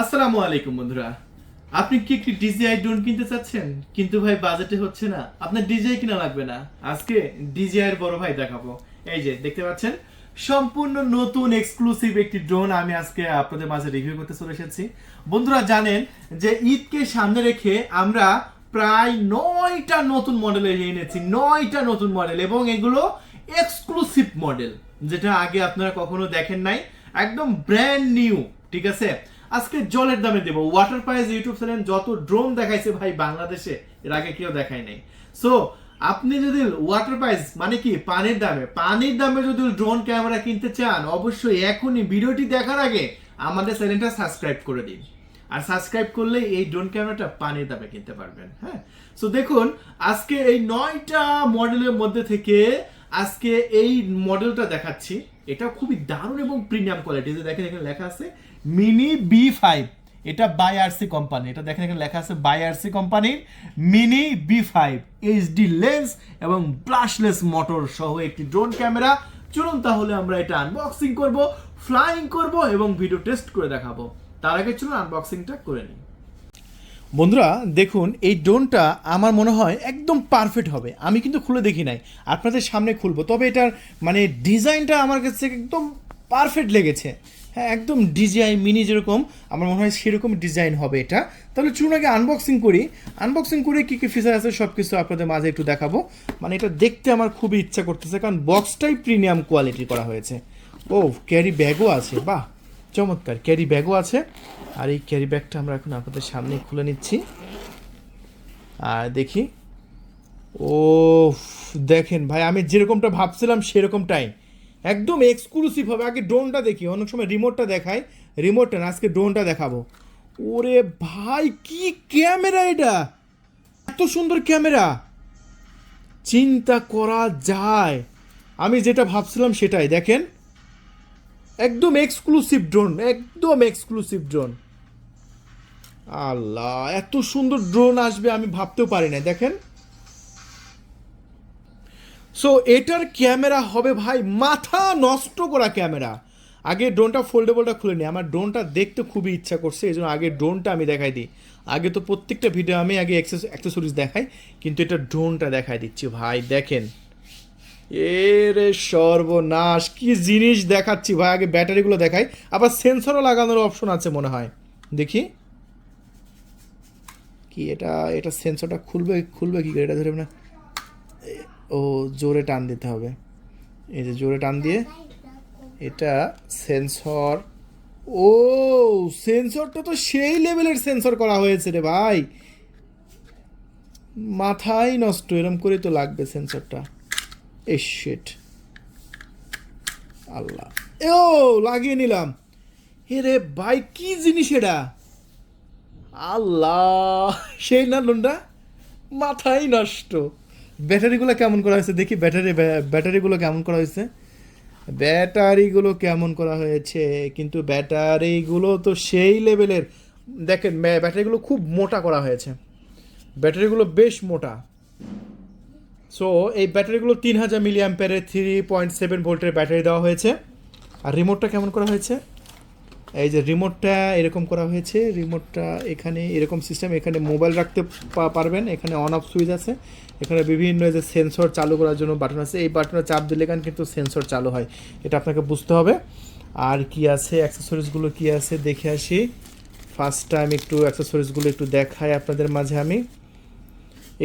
আসসালামু আলাইকুম, বন্ধুরা। আপনি কি একটি ডিজিআই ড্রোন কিনতে চাচ্ছেন? কিন্তু ভাই বাজেটে হচ্ছে না। আপনার ডিজিআই কিনা লাগবে না। আজকে ডিজিআই এর বড় ভাই দেখাবো। এই যে, দেখতে পাচ্ছেন? সম্পূর্ণ নতুন এক্সক্লুসিভ একটি ড্রোন আমি আজকে আপনাদের মাঝে রিভিউ করতে চলে এসেছি। বন্ধুরা, জানেন যে ঈদকে সামনে রেখে আমরা প্রায় নয়টা নতুন মডেল এনেছি। নয়টা নতুন মডেল এবং এগুলো এক্সক্লুসিভ মডেল যেটা আগে আপনারা কখনো দেখেন নাই। একদম ব্র্যান্ড নিউ ঠিক আছে? আজকে জলের দামে দেবো। ওয়াটার প্রাইজ ইউটিউব চ্যানেল যত ড্রোন দেখাইছে ভাই বাংলাদেশে, এর আগে কেউ দেখায় নাই। সো আপনি যদি ওয়াটার প্রাইস মানে কি, পানির দামে পানির দামে যদি ড্রোন ক্যামেরা কিনতে চান, অবশ্যই এখনই ভিডিওটি দেখার আগে আমাদের চ্যানেলটা সাবস্ক্রাইব করে দিন। আর সাবস্ক্রাইব করলে এই ড্রোন ক্যামেরাটা পানির দামে কিনতে পারবেন হ্যাঁ? সো দেখুন, আজকে এই নয়টা মডেলের মধ্যে থেকে আজকে এই মডেলটা দেখাচ্ছি। এটা খুবই দারুণ এবং প্রিমিয়াম কোয়ালিটি যে দেখেন এখানে লেখা আছে মিনি বি ফাইভ এটা বাই আরসি কোম্পানি এটা দেখেন এখানে লেখা আছে বাই আরসি কোম্পানির mini B five HD lens এবং ব্লাশলেস মোটর সহ একটি ড্রোন ক্যামেরা চলুন তাহলে আমরা এটা আনবক্সিং করব ফ্লাইং করব এবং ভিডিও টেস্ট করে দেখাবো। তার আগে চলুন আনবক্সিংটা করে নিই। বন্ধুরা, দেখুন, এই ড্রোনটা আমার মনে হয় একদম পারফেক্ট হবে। আমি কিন্তু খুলে দেখি নাই, আপনাদের সামনে খুলবো। তবে এটার মানে ডিজাইনটা আমার কাছে একদম পারফেক্ট লেগেছে। হ্যাঁ একদম ডিজাইন মিনি যেরকম, আমার মনে হয় সেরকম ডিজাইন হবে এটা। তাহলে চলুন আগে আনবক্সিং করি। আনবক্সিং করে কী কী ফিচার আছে সব কিছু আপনাদের মাঝে একটু দেখাবো। মানে এটা দেখতে আমার খুবই ইচ্ছা করতেছে, কারণ বক্সটাই প্রিমিয়াম কোয়ালিটি করা হয়েছে। ও ক্যারি ব্যাগও আছে, বাহ, চমৎকার ক্যারি ব্যাগও আছে। আর এই ক্যারি ব্যাগটা আমরা এখন আপনাদের সামনে খুলে নিচ্ছি। আর দেখি। ও দেখেন ভাই, আমি যেরকমটা ভাবছিলাম সেরকমটাই একদম এক্সক্লুসিভ হবে। আগে ড্রোনটা দেখি, অনেক সময় রিমোটটা দেখাই রিমোটটা না, আজকে ড্রোনটা দেখাবো। ওরে ভাই, কি ক্যামেরা এটা? এত সুন্দর ক্যামেরা চিন্তা করা যায়। আমি যেটা ভাবছিলাম সেটাই, দেখেন। একদম এক্সক্লুসিভ ড্রোন একদম এক্সক্লুসিভ ড্রোন আল্লাহ, এত সুন্দর ড্রোন আসবে আমি ভাবতেও পারি না দেখেন। সো এটার ক্যামেরা হবে ভাই মাথা নষ্ট করা ক্যামেরা আগে ড্রোনটা ফোল্ডেবলটা খুলে নিই আমার ড্রোনটা দেখতে খুবই ইচ্ছা করছে এই জন্য আগে ড্রোনটা আমি দেখাই দিই। আগে তো প্রত্যেকটা ভিডিও আমি আগে অ্যাক্সেসরিজ দেখাই, কিন্তু এটা ড্রোনটা দেখাই দিচ্ছি ভাই, দেখেন। এরে সর্বনাশ, কি জিনিস দেখাচ্ছি ভাই, আগে ব্যাটারিগুলো দেখাই। আবার সেন্সরও লাগানোর অপশন আছে মনে হয়, দেখি। কি এটা এটা সেন্সরটা খুলবে খুলবে কি করে? এটা ধরে না ও জোরে টান দিতে হবে। এই যে জোরে টান দিয়ে এটা সেন্সর ও সেন্সরটা তো সেই লেভেলের সেন্সর করা হয়েছে রে ভাই। মাথাই নষ্ট, এরম করে তো লাগবে সেন্সরটা এ আল্লাহ। ও লাগিয়ে নিলাম। হে রে ভাই, কি জিনিস এটা? আল্লাহ, সেই না লোনটা মাথাই নষ্ট। ব্যাটারিগুলো কেমন করা হয়েছে দেখি, ব্যাটারি ব্যাটারিগুলো কেমন করা হয়েছে? ব্যাটারিগুলো কেমন করা হয়েছে? কিন্তু ব্যাটারিগুলো তো সেই লেভেলের। দেখেন ব্যাটারিগুলো খুব মোটা করা হয়েছে। ব্যাটারিগুলো বেশ মোটা। সো এই ব্যাটারিগুলো তিন হাজার মিলি অ্যাম্পেয়ারের থ্রি পয়েন্ট সেভেন ভোল্টের ব্যাটারি দেওয়া হয়েছে। আর রিমোটটা কেমন করা হয়েছে? এই যে রিমোটটা এরকম করা হয়েছে রিমোটটা এখানে এরকম সিস্টেম এখানে মোবাইল রাখতে পারবেন, এখানে অন অফ সুইচ আছে, এখানে বিভিন্ন যে সেন্সর চালু করার জন্য বাটন আছে, এই বাটনে চাপ দিলে এখানে কিন্তু সেন্সর চালু হয়, এটা আপনাকে বুঝতে হবে। আর কি আছে অ্যাক্সেসরিজগুলো কি আছে দেখে আসি। ফার্স্ট টাইম একটু অ্যাক্সেসরিজগুলো একটু দেখাই আপনাদের মাঝে আমি।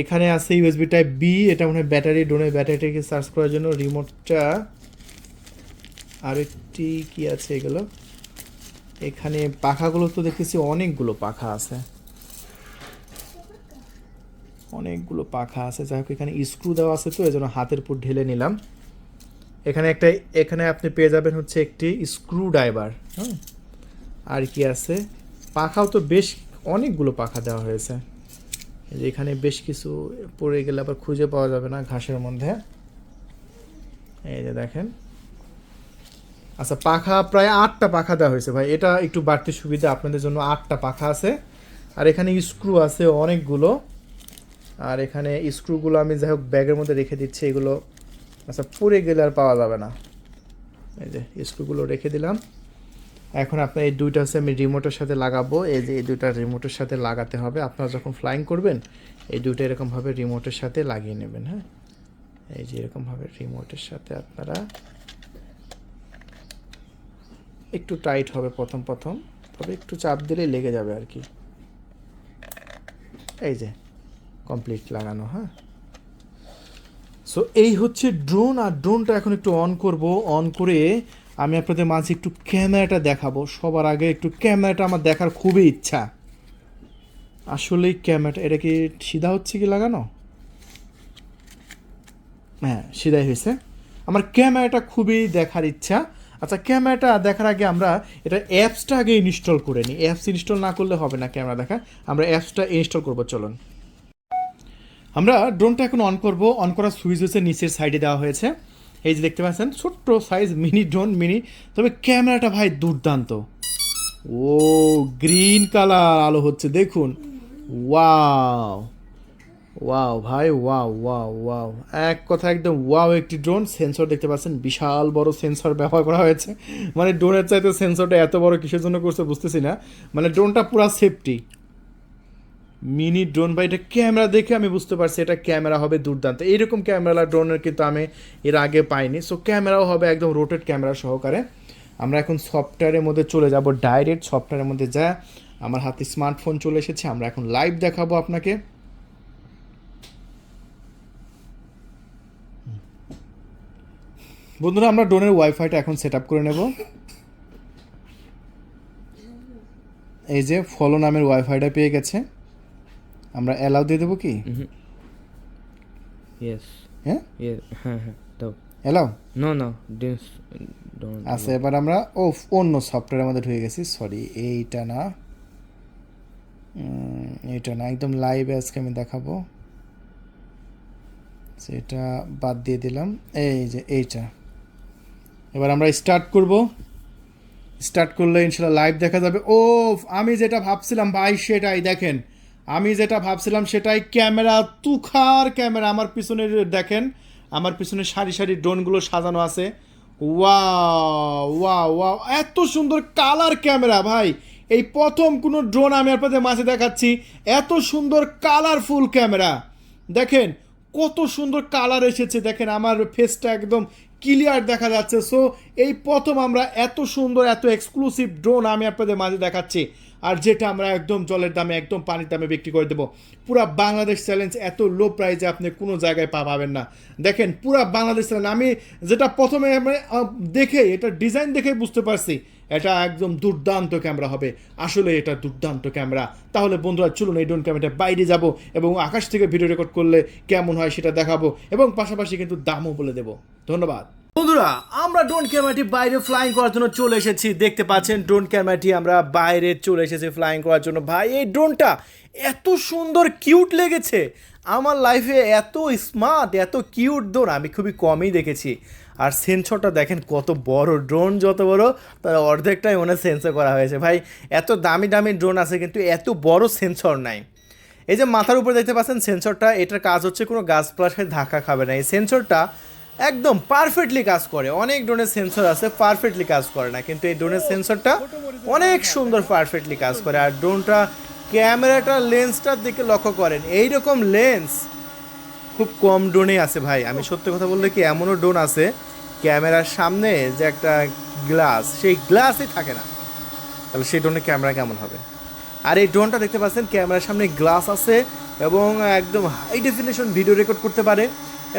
এখানে আছে ইউএসবি টাইপ বি এটা মনে হয় ব্যাটারি ড্রোনের ব্যাটারিটাকে চার্জ করার জন্য রিমোটটা আরেকটি কি আছে এগুলো? এখানে পাখাগুলো তো দেখেছি অনেকগুলো পাখা আছে। অনেকগুলো পাখা আছে। যাই হোক, এখানে স্ক্রু দেওয়া আছে তো এই জন্য হাতের উপর ঢেলে নিলাম। এখানে একটা, এখানে আপনি পেয়ে যাবেন হচ্ছে একটি স্ক্রু ড্রাইভার হ্যাঁ আর কি আছে? পাখাও তো বেশ অনেকগুলো পাখা দেওয়া হয়েছে। এখানে বেশ কিছু পড়ে গেলে আবার খুঁজে পাওয়া যাবে না ঘাসের মধ্যে। এই যে দেখেন। আচ্ছা পাখা প্রায় আটটা পাখা দেওয়া হয়েছে ভাই। এটা একটু বাড়তি সুবিধা, আপনাদের জন্য আটটা পাখা আছে। আর এখানে স্ক্রু আছে অনেকগুলো। আর এখানে স্ক্রুগুলো আমি যাই হোক ব্যাগের মধ্যে রেখে দিচ্ছি, এগুলো আচ্ছা পরে গেলে আর পাওয়া যাবে না। এই যে স্ক্রুগুলো রেখে দিলাম। এখন আপনার এই দুইটা হচ্ছে আমি রিমোটের সাথে লাগাবো। এই যে এই দুইটা রিমোটের সাথে লাগাতে হবে। আপনারা যখন ফ্লাইং করবেন, এই দুইটা এরকমভাবে রিমোটের সাথে লাগিয়ে নেবেন হ্যাঁ? এই যে এরকমভাবে রিমোটের সাথে আপনারা একটু টাইট হবে প্রথম প্রথম, তবে একটু চাপ দিলেই লেগে যাবে আর কি। এই যে কমপ্লিট লাগানো হ্যাঁ? সো এই হচ্ছে ড্রোন আর ড্রোনটা এখন একটু অন করব। অন করে আমি আপনাদের মাঝে একটু ক্যামেরাটা দেখাবো। সবার আগে একটু ক্যামেরাটা আমার দেখার খুবই ইচ্ছা। আসলেই ক্যামেরাটা এটা কি সিধা হচ্ছে কি লাগানো? হ্যাঁ সিধাই হয়েছে। আমার ক্যামেরাটা খুবই দেখার ইচ্ছা। আচ্ছা ক্যামেরাটা দেখার আগে আমরা এটা অ্যাপসটা আগে ইনস্টল করে নিই। অ্যাপস ইনস্টল না করলে হবে না ক্যামেরা দেখা। আমরা অ্যাপসটা ইনস্টল করব, চলুন। আমরা ড্রোনটা এখন অন করব। অন করার সুইচ হচ্ছে নিচের সাইডে দেওয়া হয়েছে। এই যে দেখতে পাচ্ছেন, ছোট্ট সাইজ মিনি ড্রোন মিনি তবে ক্যামেরাটা ভাই দুর্দান্ত। ও গ্রিন কালার আলো হচ্ছে, দেখুন। ওয়াও ওয়াও ভাই ওয়াও ওয়াও ওয়াও এক কথা একদম ওয়াও একটি ড্রোন সেন্সর দেখতে পাচ্ছেন, বিশাল বড় সেন্সর ব্যবহার করা হয়েছে। মানে ড্রোনের চাইতে সেন্সরটা এত বড় কিসের জন্য করছে বুঝতেছি না। মানে ড্রোনটা পুরো সেফটি মিনি ড্রোন বা এটা ক্যামেরা দেখে আমি বুঝতে পারছি এটা ক্যামেরা হবে দুর্দান্ত। এইরকম ক্যামেরা ড্রোনের কিন্তু আমি এর আগে পাইনি। সো ক্যামেরাও হবে একদম রোটেড ক্যামেরা সহকারে। আমরা এখন সফটওয়্যারের মধ্যে চলে যাব ডাইরেক্ট সফটওয়্যারের মধ্যে যা আমার হাতে স্মার্টফোন চলে এসেছে। আমরা এখন লাইভ দেখাবো আপনাকে। বন্ধুরা আমরা ড্রোনের ওয়াইফাইটা এখন সেট আপ করে নেব। এই যে ফলো নামের ওয়াইফাইটা পেয়ে গেছে। আমরা অ্যালাউ দিয়ে দেবো কি? Yes. হ্যাঁ? হ্যাঁ হ্যাঁ দাও অ্যালাউ. আচ্ছা এবার আমরা ও অন্য সফটওয়্যারের মধ্যে ঢুকে গেছি সরি এইটা না। এইটা না একদম লাইভে আজকে আমি দেখাবো। সেটা বাদ দিয়ে দিলাম। এই যে এইটা। এবার আমরা স্টার্ট করব। স্টার্ট করলে ইনশাল্লাহ লাইভ দেখা যাবে। ও আমি যেটা ভাবছিলাম, ভাই, সেটাই দেখেন। আমি যেটা ভাবছিলাম, সেটাই ক্যামেরা, তুখার ক্যামেরা। আমার পিছনে দেখেন, আমার পিছনে সারি সারি ড্রোনগুলো সাজানো আছে। ওয়া ওয়া ওয়াও, এত সুন্দর কালার ক্যামেরা, ভাই। এই প্রথম কোনো ড্রোন আমি আপনাদের মাঝে দেখাচ্ছি। এত সুন্দর কালারফুল ক্যামেরা। দেখেন, কত সুন্দর কালার এসেছে। দেখেন, আমার ফেসটা একদম ক্লিয়ার দেখা যাচ্ছে। সো এই প্রথম আমরা এত সুন্দর, এত এক্সক্লুসিভ ড্রোন আমি আপনাদের মাঝে দেখাচ্ছি। আর যেটা আমরা একদম জলের দামে, একদম পানির দামে বিক্রি করে দেবো। পুরা বাংলাদেশ চ্যালেঞ্জ এত লো প্রাইসে আপনি কোনো জায়গায় পা পাবেন না। দেখেন, পুরা বাংলাদেশ চ্যালেঞ্জ আমি যেটা প্রথমে দেখে, এটা ডিজাইন দেখে বুঝতে পারছি, এটা একদম দুর্দান্ত ক্যামেরা হবে। আসলে এটা দুর্দান্ত ক্যামেরা তাহলে বন্ধুরা, চলুন এই ড্রোন ক্যামেরাটা বাইরে যাব এবং আকাশ থেকে ভিডিও রেকর্ড করলে কেমন হয় সেটা দেখাবো এবং পাশাপাশি কিন্তু দামও বলে দেবো। ধন্যবাদ। বন্ধুরা, আমরা ড্রোন ক্যামেরাটি বাইরে ফ্লাইং করার জন্য চলে এসেছি। দেখতে পাচ্ছেন ড্রোন ক্যামেরাটি আমরা বাইরে চলে এসেছি ফ্লাইং করার জন্য। ভাই, এই ড্রোনটা এত সুন্দর কিউট লেগেছে। আমার লাইফে এত স্মার্ট এত কিউট ড্রোন আমি খুবই কমই দেখেছি। আর সেন্সরটা দেখেন কত বড় ড্রোন যত বড়, তার অর্ধেকটাই মনে সেন্সর করা হয়েছে। ভাই, এত দামি দামি ড্রোন আছে, কিন্তু এত বড় সেন্সর নাই। এই যে মাথার উপরে দেখতে পাচ্ছেন সেন্সরটা এটার কাজ হচ্ছে কোনো গাছপালার সাথে ধাক্কা খাবে না। এই সেন্সরটা একদম পারফেক্টলি কাজ করে। অনেক ড্রোনের সেন্সর আছে পারফেক্টলি কাজ করে না। কিন্তু এই ড্রোনের সেন্সরটা অনেক সুন্দর পারফেক্টলি কাজ করে। আর ড্রোনটা ক্যামেরাটা লেন্সটার দিকে লক্ষ্য করেন। এই রকম লেন্স খুব কম ড্রোনে আছে ভাই। আমি সত্যি কথা বললে কি এমনও ড্রোন আছে ক্যামেরার সামনে যে একটা গ্লাস সেই গ্লাসই থাকে না। তাহলে সেই ড্রোনের ক্যামেরা কেমন হবে? আর এই ড্রোনটা দেখতে পাচ্ছেন ক্যামেরার সামনে গ্লাস আছে এবং একদম হাই ডেফিনেশন ভিডিও রেকর্ড করতে পারে।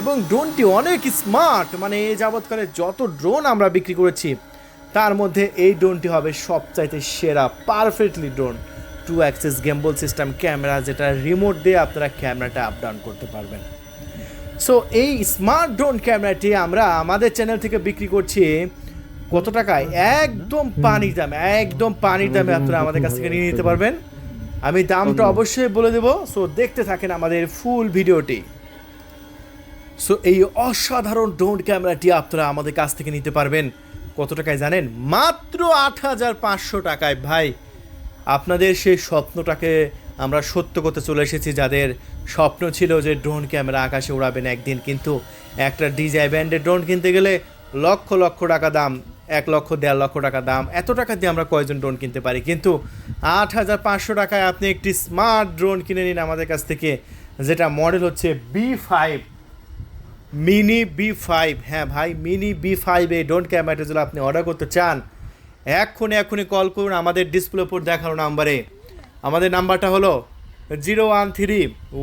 এবং ড্রোনটি অনেক স্মার্ট মানে এই যাবৎকালে যত ড্রোন আমরা বিক্রি করেছি, তার মধ্যে এই ড্রোনটি হবে সবচাইতে সেরা, perfectly drone. Two axis gimbal system, camera যেটা রিমোট দিয়ে আপনারা ক্যামেরাটা আপ ডাউন করতে পারবেন। সো, এই স্মার্ট ড্রোন ক্যামেরাটি আমরা আমাদের চ্যানেল থেকে বিক্রি করছি কত টাকায়? একদম পানির দামে, একদম পানির দামে আপনারা আমাদের কাছ থেকে নিয়ে নিতে পারবেন। আমি দামটা অবশ্যই বলে দেবো। সো, দেখতে থাকেন আমাদের ফুল ভিডিওটি। সো এই অসাধারণ ড্রোন ক্যামেরাটি আপনারা আমাদের কাছ থেকে নিতে পারবেন। কত টাকায় জানেন? মাত্র আট হাজার পাঁচশো টাকায়। ভাই, আপনাদের সেই স্বপ্নটাকে আমরা সত্য করতে চলে এসেছি, যাদের স্বপ্ন ছিল যে ড্রোন ক্যামেরা আকাশে উড়াবেন একদিন। কিন্তু একটা ডিজাই ব্যান্ডের ড্রোন কিনতে গেলে লক্ষ লক্ষ টাকা দাম, এক লক্ষ, দেড় লক্ষ টাকা দাম। এত টাকা দিয়ে আমরা কয়জন ড্রোন কিনতে পারি? কিন্তু আট হাজার পাঁচশো টাকায় আপনি একটি স্মার্ট ড্রোন কিনে নিন আমাদের কাছ থেকে, যেটা মডেল হচ্ছে B five mini B five হ্যাঁ ভাই, মিনি বি ফাইভ এই ড্রোন ক্যামেরাটা যদি আপনি অর্ডার করতে চান, এক্ষুনি এক্ষুনি কল করুন আমাদের ডিসপ্লে উপর দেখানো নাম্বারে আমাদের নাম্বারটা হলো zero one three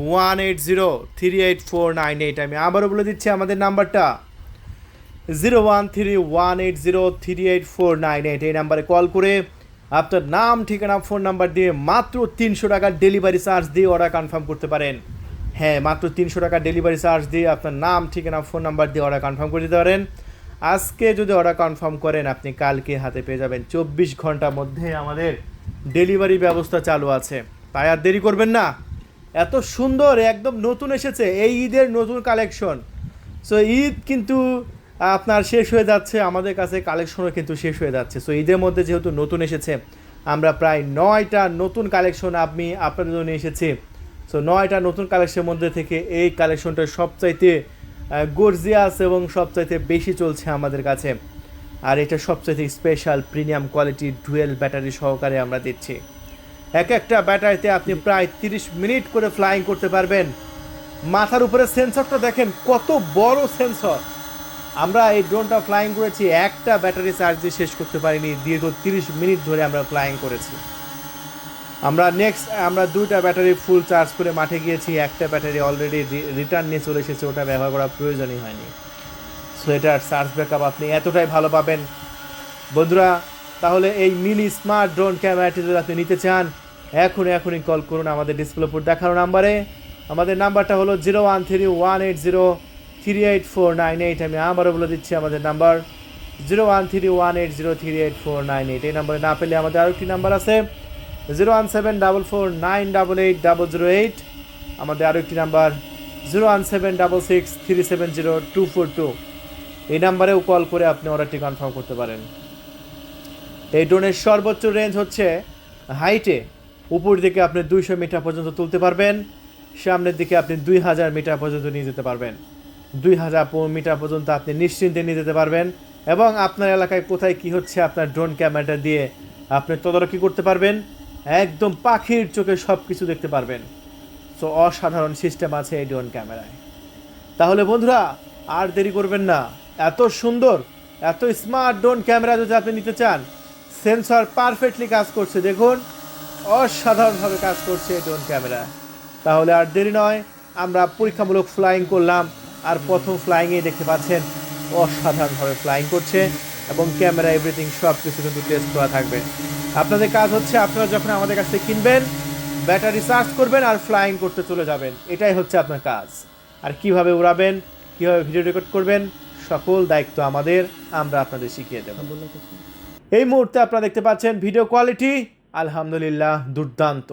one eight zero three eight four nine eight আমি আবারও বলে দিচ্ছি আমাদের নাম্বারটা zero one three one eight zero three eight four nine eight এই নাম্বারে কল করে আপনার নাম, ঠিকানা ফোন নাম্বার দিয়ে মাত্র তিনশো টাকার ডেলিভারি চার্জ দিয়ে অর্ডার কনফার্ম করতে পারেন। হ্যাঁ মাত্র তিনশো টাকা ডেলিভারি চার্জ দিয়ে আপনার নাম, ঠিকানা ফোন নাম্বার দিয়ে অর্ডার কনফার্ম করে দিতে পারেন। আজকে যদি অর্ডার কনফার্ম করেন, আপনি কালকে হাতে পেয়ে যাবেন চব্বিশ ঘণ্টার মধ্যে আমাদের ডেলিভারি ব্যবস্থা চালু আছে। তাই আর দেরি করবেন না। এত সুন্দর, একদম নতুন এসেছে, এই ঈদের নতুন কালেকশন সো ঈদ কিন্তু আপনার শেষ হয়ে যাচ্ছে, আমাদের কাছে কালেকশনও কিন্তু শেষ হয়ে যাচ্ছে। সো ঈদের মধ্যে যেহেতু নতুন এসেছে, আমরা প্রায় নয়টা নতুন কালেকশন আমি আপনাদের জন্য এসেছি। সো নয়টা নতুন কালেকশনের মধ্যে থেকে এই কালেকশনটা সবচাইতে গর্জিয়াস এবং সবচাইতে বেশি চলছে আমাদের কাছে। আর এটা সবচাইতে special premium quality dual battery সহকারে আমরা দিচ্ছি। এক একটা ব্যাটারিতে আপনি প্রায় তিরিশ মিনিট করে ফ্লাইং করতে পারবেন। মাথার উপরে সেন্সরটা দেখেন, কত বড় সেন্সর আমরা এই ড্রোনটা ফ্লাইং করেছি, একটা ব্যাটারি চার্জ শেষ করতে পারিনি, দীর্ঘ তিরিশ মিনিট ধরে আমরা ফ্লাইং করেছি। আমরা নেক্সট আমরা দুইটা ব্যাটারি ফুল চার্জ করে মাঠে গিয়েছি। একটা ব্যাটারি অলরেডি রিটার্ন নিয়ে চলে এসেছে, ওটা ব্যবহার করার প্রয়োজনই হয়নি। সো এটার চার্জ ব্যাকআপ আপনি এতটাই ভালো পাবেন। বন্ধুরা, তাহলে এই মিনি স্মার্ট ড্রোন ক্যামেরাটি যদি আপনি নিতে চান, এখনই এখনই কল করুন আমাদের ডিসপ্লে উপর দেখানো নাম্বারে আমাদের নাম্বারটা হলো zero one three one eight zero three eight four nine eight আমি আবারও বলে দিচ্ছি আমাদের number zero one three one eight zero three eight four nine eight এই নাম্বারে না পেলে আমাদের আরেকটি নাম্বার আছে। Zero one seven double four nine double eight double zero eight, আমাদের আরও একটি number, zero one seven double six three seven zero two four two. এই নাম্বারেও কল করে আপনি অর্ডারটি কনফার্ম করতে পারেন। এই ড্রোনের সর্বোচ্চ রেঞ্জ হচ্ছে হাইটে উপর দিকে আপনি দুইশো মিটার পর্যন্ত তুলতে পারবেন, সামনের দিকে আপনি দুই হাজার মিটার পর্যন্ত নিয়ে যেতে পারবেন। দুই হাজার মিটার পর্যন্ত আপনি নিশ্চিন্তে নিয়ে যেতে পারবেন এবং আপনার এলাকায় কোথায় কি হচ্ছে আপনার ড্রোন ক্যামেরাটা দিয়ে আপনি তদারকি করতে পারবেন। একদম পাখির চোখে সব কিছু দেখতে পারবেন। সো, অসাধারণ সিস্টেম আছে এই ড্রোন ক্যামেরায়। তাহলে বন্ধুরা, আর দেরি করবেন না। এত সুন্দর, এত স্মার্ট ড্রোন ক্যামেরা যদি আপনি নিতে চান, সেন্সর পারফেক্টলি কাজ করছে। দেখুন, অসাধারণভাবে কাজ করছে এই ড্রোন ক্যামেরা। তাহলে আর দেরি নয়, আমরা পরীক্ষামূলক ফ্লাইং করলাম। আর প্রথম ফ্লাইংয়ে দেখতে পাচ্ছেন, অসাধারণভাবে ফ্লাইং করছে এবং ক্যামেরা এভরিথিং সব কিছু কিন্তু টেস্ট করা থাকবে। আপনাদের কাজ হচ্ছে আপনারা যখন আমাদের কাছ থেকে কিনবেন, ব্যাটারি চার্জ করবেন আর ফ্লাইং করতে চলে যাবেন। এটাই হচ্ছে আপনার কাজ। আর কীভাবে উড়াবেন, কীভাবে ভিডিও রেকর্ড করবেন, সকল দায়িত্ব আমাদের। আমরা আপনাদের শিখিয়ে দেব। এই মুহূর্তে আপনারা দেখতে পাচ্ছেন ভিডিও কোয়ালিটি আলহামদুলিল্লাহ, দুর্দান্ত।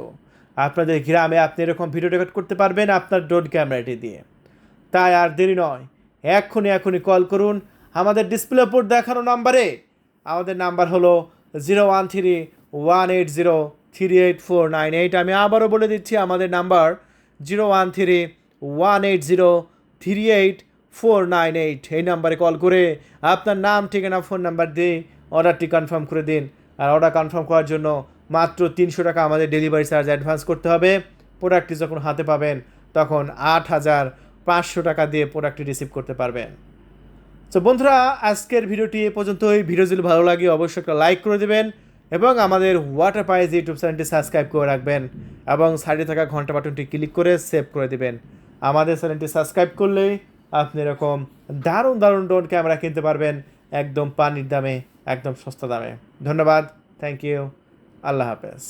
আপনাদের গ্রামে আপনি এরকম ভিডিও রেকর্ড করতে পারবেন আপনার ড্রোন ক্যামেরাটি দিয়ে। তাই আর দেরি নয়, এক্ষুনি এখনই কল করুন। আমাদের ডিসপ্লে উপর দেখানো নাম্বারে আমাদের নাম্বার হলো zero one three one eight zero three eight four nine eight. আমি আবারও বলে দিচ্ছি, আমাদের number zero one three one eight zero three eight four nine eight. এই নাম্বারে কল করে আপনার নাম, ঠিকানা, ফোন নাম্বার দিয়ে অর্ডারটি কনফার্ম করে দিন। আর অর্ডার কনফার্ম করার জন্য মাত্র তিনশো টাকা আমাদের ডেলিভারি চার্জ অ্যাডভান্স করতে হবে। প্রোডাক্টটি যখন হাতে পাবেন, তখন আট হাজার পাঁচশো টাকা দিয়ে প্রোডাক্টটি রিসিভ করতে পারবেন। তো বন্ধুরা, আজকের ভিডিওটি এ পর্যন্তই। ভিডিও যদি ভালো লাগে, অবশ্যই একটা লাইক করে দেবেন এবং আমাদের ওয়াটার পাইজ ইউটিউব চ্যানেলটি সাবস্ক্রাইব করে রাখবেন এবং সাইডে থাকা ঘণ্টা বাটনটি ক্লিক করে সেভ করে দেবেন। আমাদের চ্যানেলটি সাবস্ক্রাইব করলেই আপনি এরকম দারুণ দারুণ ড্রোন ক্যামেরা কিনতে পারবেন একদম পানির দামে, একদম সস্তা দামে। ধন্যবাদ। থ্যাংক ইউ আল্লাহ হাফেজ।